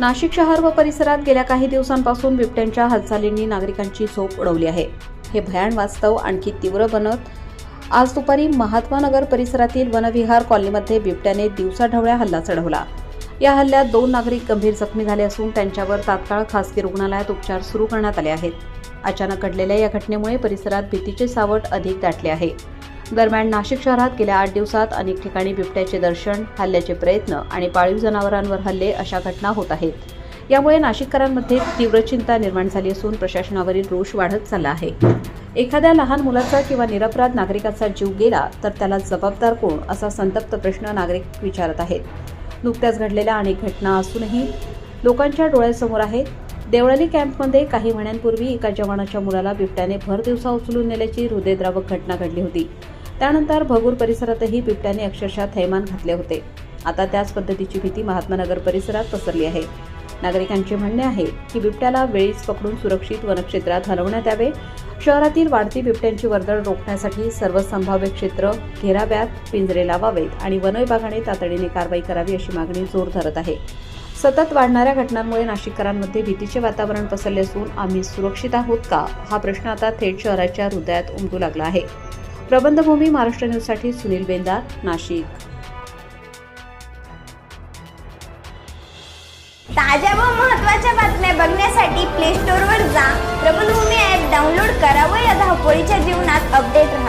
नाशिक शहर व परिसरात गेल्या काही दिवसांपासून बिबट्यांच्या हालचालींनी नागरिकांची झोप उडवली आहे. हे भयान वास्तव आणखी तीव्र बनत आज दुपारी महात्मा नगर परिसरातील वनविहार कॉलनीमध्ये बिबट्याने दिवसाढवळ्या हल्ला चढवला. या हल्ल्यात दोन नागरिक गंभीर जखमी झाले असून त्यांच्यावर तात्काळ खासगी रुग्णालयात उपचार सुरू करण्यात आले आहेत. अचानक घडलेल्या या घटनेमुळे परिसरात भीतीचे सावट अधिक दाटले आहे. दरम्यान नाशिक शहरात गेल्या आठ दिवसात अनेक ठिकाणी बिबट्याचे दर्शन हल्ल्याचे प्रयत्न आणि पाळीव जनावरांवर हल्ले अशा घटना होत आहेत. यामुळे नाशिककरांमध्ये तीव्र चिंता निर्माण झाली असून प्रशासनावरील रोष वाढत चालला आहे. एखाद्या लहान मुलाचा किंवा निरपराध नागरिकाचा जीव गेला तर त्याला जबाबदार कोण असा संतप्त प्रश्न नागरिक विचारत आहेत. नुकत्याच घडलेल्या अनेक घटना असूनही लोकांच्या डोळ्यासमोर आहेत. देवळाली कॅम्पमध्ये काही महिन्यांपूर्वी एका जवानाच्या मुलाला बिबट्याने भर दिवसा उचलून नेल्याची हृदयद्रावक घटना घडली होती. त्यानंतर भगूर परिसरातही बिबट्याने अक्षरशः थैमान घातले होते. आता त्याच पद्धतीची भीती महात्मानगर परिसरात पसरली आहे. नागरिकांचे म्हणणे आहे की बिबट्याला वेळीच पकडून सुरक्षित वनक्षेत्रात हलवण्यात यावे. शहरातील वाढती बिबट्यांची वर्दळ रोखण्यासाठी सर्व संभाव्य क्षेत्र घेराव्यात पिंजरे लावावेत आणि वनविभागाने तातडीने कारवाई करावी अशी मागणी जोर धरत आहे. सतत वाढणाऱ्या घटनांमुळे नाशिककरांमध्ये भीतीचे वातावरण पसरले असून आम्ही सुरक्षित आहोत का? हा प्रश्न आता थेट शहराच्या हृदयात उमटू लागला आहे. प्रबंधभूमी महाराष्ट्र न्यूजसाठी सुनील बेंदार नाशिक. ताज्या व महत्त्वाच्या बातम्या बघण्यासाठी प्ले स्टोअरवर जा. प्रबंधभूमी ॲप डाउनलोड करा व या धावपळीच्या जीवनात अपडेट राहा.